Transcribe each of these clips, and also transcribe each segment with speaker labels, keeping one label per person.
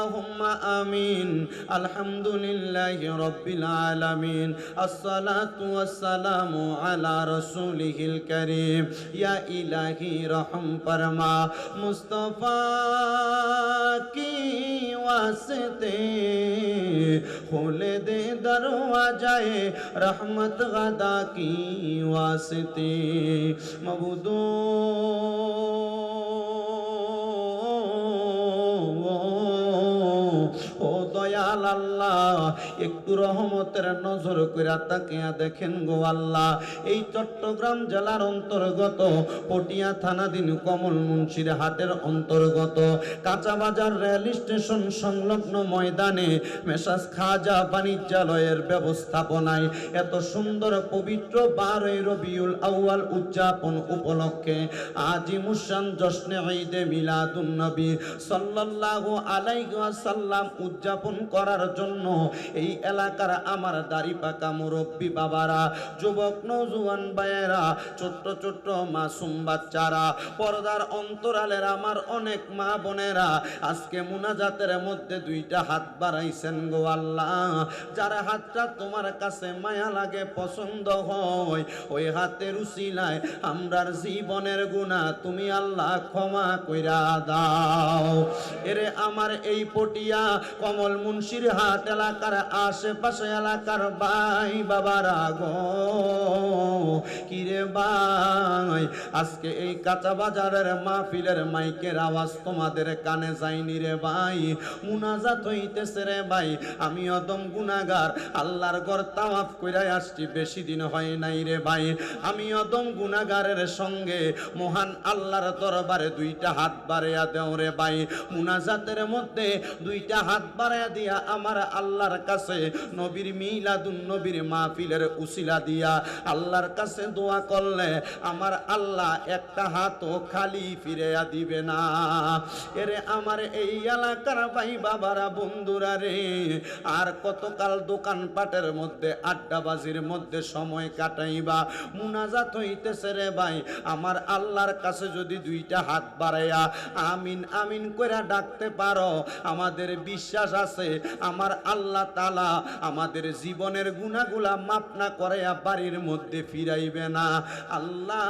Speaker 1: اللهم آمين الحمد لله رب العالمين الصلاة والسلام على رسوله الكريم يا إلهي رحم فرما مصطفى کی واسطے کھول دے دروازے رحمت غدا کی واسطے مبودوں ও দয়াল আল্লাহ একটু রহমতের নজর কইরা তাকিয়া দেখেন গো আল্লাহ। এই চট্টগ্রাম জেলার অন্তর্গত পটিয়া থানাধীন কমল মুন্সির হাটের অন্তর্গত কাঁচা বাজার রেল স্টেশন সংলগ্ন ময়দানে মেসাজ খাজা বাণিজ্যালয়ের ব্যবস্থাপনায় এত সুন্দর পবিত্র বারোই রবিউল আউয়াল উদযাপন উপলক্ষে আজি মুসান জশ্নে ঈদে মিলাদুন নবী সাল্লাল্লাহু আলাইহি ওয়াসাল্লাম উদযাপন করার জন্য এই এলাকার আমার দাড়ি পাকা মুরব্বী বাবারা, যুবক নৌজুয়ান ভাইয়েরা, ছোট্ট ছোট্ট মাসুম বাচ্চারা, পর্দার অন্তরালের আমার অনেক মা বোনেরা, আজকে মুনাজাতের মধ্যে দুইটা হাত বাড়াইছেন গো আল্লাহ। যার হাতটা তোমার কাছে মায়া লাগে, পছন্দ হয়, ওই হাতের উসিলায় আমরার জীবনের গুণা তুমি আল্লাহ ক্ষমা কইরা দাও। এরে আমার এই পটিয়া কমল মুন্সির হাট এলাকার আশেপাশে এলাকার ভাই বাবারা গো। কিরে ভাই, আজকে এই কাঁচা বাজারের মাহফিলের মাইকের আওয়াজ তোমাদের কানে যায়নি রে ভাই? মুনাজাত হইতেছে রে ভাই, আমি অদম গুনাগার আল্লাহর ঘর তাওয়াফ কইরা আসছি, বেশি দিন হয় নাই রে ভাই। আমি অদম গুনাগারের সঙ্গে মহান আল্লাহর দরবারে দুইটা হাত বাড়াইয়া দেও রে ভাই। মুনাজাতের মধ্যে দুইটা হাত বাড়াইয়া দিয়া আমার আল্লাহর কাছে নবীর মিলাদুন নবীর মাহফিলের উসিলা দিয়া আল্লাহর কাছে দোয়া করলে আমার আল্লাহ একটা হাতও খালি ফিরিয়া দিবে না। এরে আমার এই এলাকার ভাই বাবারা, বন্ধুরা রে, আর কতকাল দোকানপাটের মধ্যে, আড্ডাবাজির মধ্যে সময় কাটাইবা, মুনাজাত হইতেছে রে ভাই। আমার আল্লাহর কাছে যদি দুইটা হাত বাড়াইয়া আমিন আমিন কইরা ডাকতে পারো, আমাদের বিশ্বাস আছে আমার আল্লাহ তালা আমাদের জীবনের গুণাগুলা মাপ না করাইয়া বাড়ির মধ্যে ফিরাইবে না। আল্লাহ,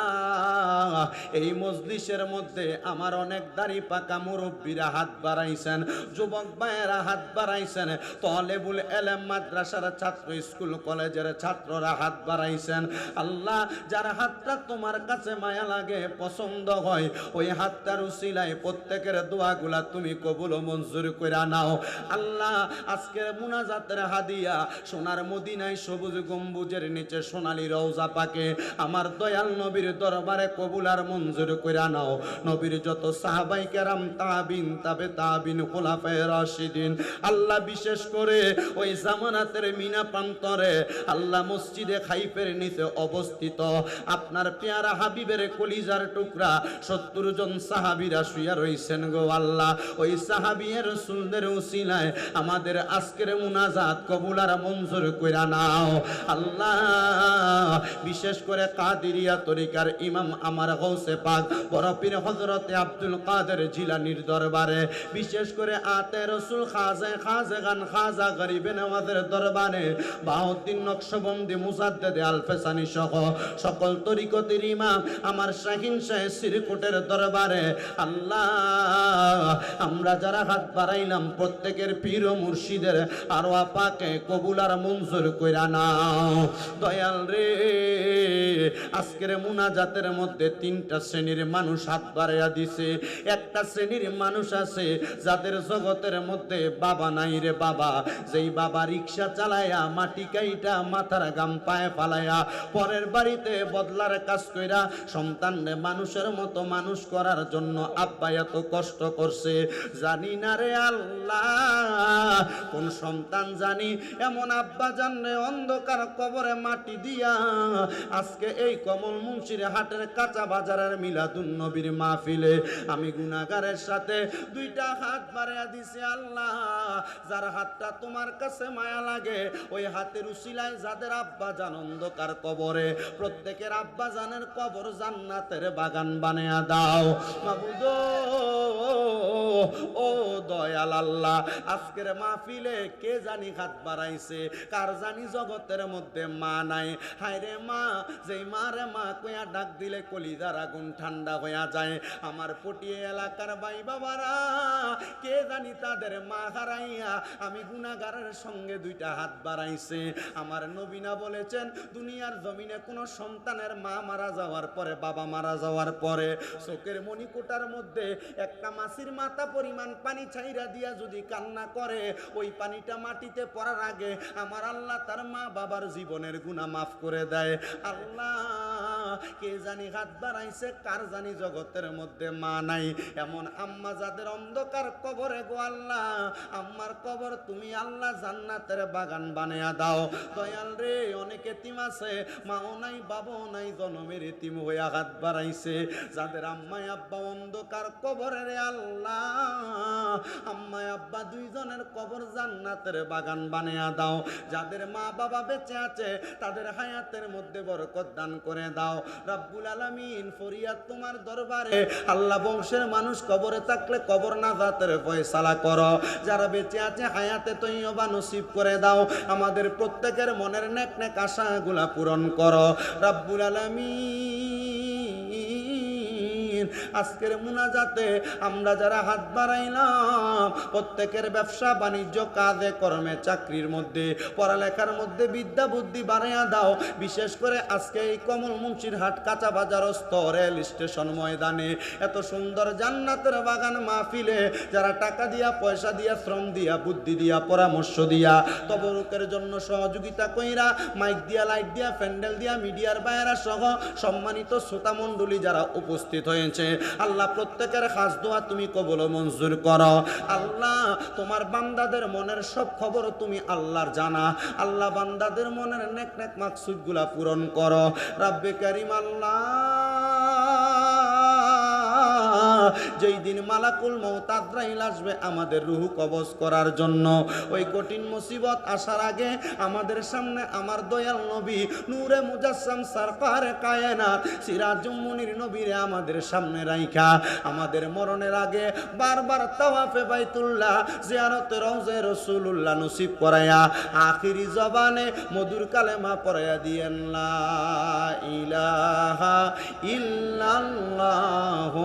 Speaker 1: এই মজলিসের মধ্যে আমার অনেক দাড়ি পাকা মুরব্বীরা হাত বাড়াইছেন, যুবক ভাইয়েরা হাত বাড়াইছেন, তলেবুল এলেম মাদ্রাসার ছাত্র, স্কুল, কলেজের ছাত্ররা হাত বাড়াইছেন। আল্লাহ, যার হাতটা তোমার কাছে মায়া লাগে, পছন্দ হয়, ওই হাতটার উসিলায় প্রত্যেকের দোয়াগুলা তুমি কবুল মঞ্জুর কইরা নাও। আল্লাহ আজকের মুনাজাতের হাদিয়া সোনার মদিনায় সবুজ গম্বুজের নিচে সোনালী রওজা পাকে। আমার দয়াল নবীর দরবারে কবুল আর মঞ্জুর কইরা নাও। নবীর যত সাহাবাই কেরাম তাবিন তাবে তাবিন খোলাফায়ে রাশিদিন। আল্লাহ বিশেষ করে ওই জামানাতের মিনা প্রান্তরে আল্লাহ মসজিদে খাইফের নিচে অবস্থিত। আপনার পেয়ারা হাবিবের কলিজার টুকরা সত্তর জন সাহাবিরা শুয়া রইছেন গো আল্লাহ। ওই সাহাবিয়ের সুন্দর উসিলায় আমাদের আজকের মুনাজাত কবুলার মঞ্জুর কইরা নাও। আল্লাহ, বিশেষ করে কাদিরিয়া তরিকার ইমাম আমার গৌসে পাক, বড় পীর হজরতে আব্দুল কাদের জিলানির দরবারে। বিশেষ করে আতে রসুল খাজে খাজে গান খাজা গরিবে নওয়াজের দরবারে। বাহুদ্দিন নকশবন্দি মুসাদ্দেদে আলফেসানি সহ সকল তরিকতের ইমাম আমার শাহিন শাহ সিরকুটের দরবারে। আল্লাহ, আমরা যারা হাত বাড়াইলাম প্রত্যেকের পীর মুর্শিদের আরও আপাকে কবুলার মঞ্জুর কইরা নাও। দয়াল রে, আজকের মুনাজাতের মধ্যে তিনটা শ্রেণির মানুষ হাত বাড়াইয়া দিছে। একটা শ্রেণির মানুষ আছে যাদের জগতের মধ্যে বাবা নাই রে বাবা। যেই বাবা রিক্সা চালায়া মাটি কাইটা মাথার গাম পায়ে ফালায়া পরের বাড়িতে বদলার কাজ কইরা সন্তান মানুষের মতো মানুষ করার জন্য আব্বা এত কষ্ট করছে। জানি না রে আল্লাহ কোন সন্তান জানি, এমন আব্বা জানরে অন্ধকার কবরে মাটি দিয়া, আজকে এই কমল মুন্সির হাটের কাঁচা বাজারের মিলাদুন নবীর মাহফিলে আমি গুনাগারের সাথে দুইটা হাত বাড়াইয়া দিছি, আল্লাহ, যার হাতটা তোমার কাছে মায়া লাগে, ওই হাতের উসিলায় যাদের আব্বা জান অন্ধকার কবরে, প্রত্যেকের আব্বা জানের কবর জান্নাতের বাগান বানিয়ে দাও। মাবুদ ও দয়াল আল্লাহ, আজকের মাহফিলে কে জানি হাত বাড়াইছে? কার জানি জগতের মধ্যে মা নাই? হায় রে মা, যেই মা রে মা কইয়া ডাক দিলে কলিজার আগুন ঠান্ডা হইয়া যায়। আমার পটিয়ে এলাকার ভাই বাবারা কে জানি তাদের মা হারাইয়া আমি গুনাগারের সঙ্গে দুইটা হাত বাড়াইছে। আমার নবীনা বলেছেন, দুনিয়ার জমিনে কোনো সন্তানের মা মারা যাওয়ার পরে, বাবা মারা যাওয়ার পরে চোখের মণিকোটার মধ্যে একটা মাসির মাথা পরিমাণ পানি ছাইরা দিয়া যদি কান্না করে ওই পানিটা মাটিতে পড়ার আগে আমার আল্লাহ তার মা বাবার জীবনের গুণা মাফ করে দেয়। আল্লাহ কে জানি হাত বাড়াইছে, কার জানি জগতের মধ্যে মা নাই। এমন আম্মা যাদের অন্ধকার কবরে গো আল্লাহ, আম্মার কবর তুমি আল্লাহ জান্নাতের বাগান বানিয়ে দাও। দয়াল রে, অনেক এতিম আছে, মাও নাই, বাবাও নাই, জনমের এতিম হইয়া হাত বাড়াইছে। যাদের আম্মাই আব্বা অন্ধকার কবরে রে আল্লাহ, আম্মাই আব্বা দুইজনের কবর জান্নাতের বাগান বানিয়ে দাও। যাদের মা বাবা বেঁচে আছে, তাদের হায়াতের মধ্যে বরকত দান করে দাও। রাব্বুল আলামিন ফরিয়াদ তোমার দরবারে। আল্লাহ বংশের মানুষ কবরে থাকলে কবর না জাতের ফয়সালা করো। যারা বেঁচে আছে হায়াতে তৈয়বা নসিব করে দাও। আমাদের প্রত্যেকের মনের নেক নেক আশাগুলা পূরণ করো। রাব্বুল আলামিন আজকের মুনাজাতে আমরা যারা হাত বাড়াইলাম, প্রত্যেকের ব্যবসা বাণিজ্য, কাজে, কর্মে, চাকরির মধ্যে, পড়ালেখার মধ্যে বিদ্যা বুদ্ধি বাড়াইয়া দাও। বিশেষ করে আজকে এই কমল মুন্সির হাট কাঁচা বাজার রেল স্টেশন ময়দানে। এত সুন্দর জান্নাতের বাগান মাহফিলে যারা টাকা দিয়া, পয়সা দিয়া, শ্রম দিয়া, বুদ্ধি দিয়া, পরামর্শ দিয়া তবরুকের জন্য সহযোগিতা কইরা, মাইক দিয়া, লাইট দিয়া, প্যান্ডেল দিয়া, মিডিয়ার বাইরা সহ সম্মানিত শ্রোতা মণ্ডলী যারা উপস্থিত হয়েছে। আল্লাহ, প্রত্যেকের খাস দোয়া তুমি কবল মঞ্জুর করো। আল্লাহ, তোমার বান্দাদের মনের সব খবর তুমি আল্লাহর জানা। আল্লাহ, বান্দাদের মনের নেক নেক মাকসুদগুলা পূরণ করো। রাব্বে কারিম, আল্লাহ যেই দিন মালাকুল মৌত আজরাইল আসবে আমাদের রুহু কবজ করার জন্য। ওই কঠিন মুসিবত আসার আগে আমাদের সামনে আমার দয়াল নবী নূরে মুজাসসাম সরকার কায়নাত সিরাজুম মুনির নবীরে আমাদের সামনে রাইখা। আমাদের মরণের আগে বারবার তাওয়াফে বাইতুল্লাহ জিয়ারতে রওজে রাসূলুল্লাহ নসিব করায়া আখিরি জবানে মধুর কালেমা পড়ায়া দিয়েন, লা ইলাহা ইল্লাল্লাহু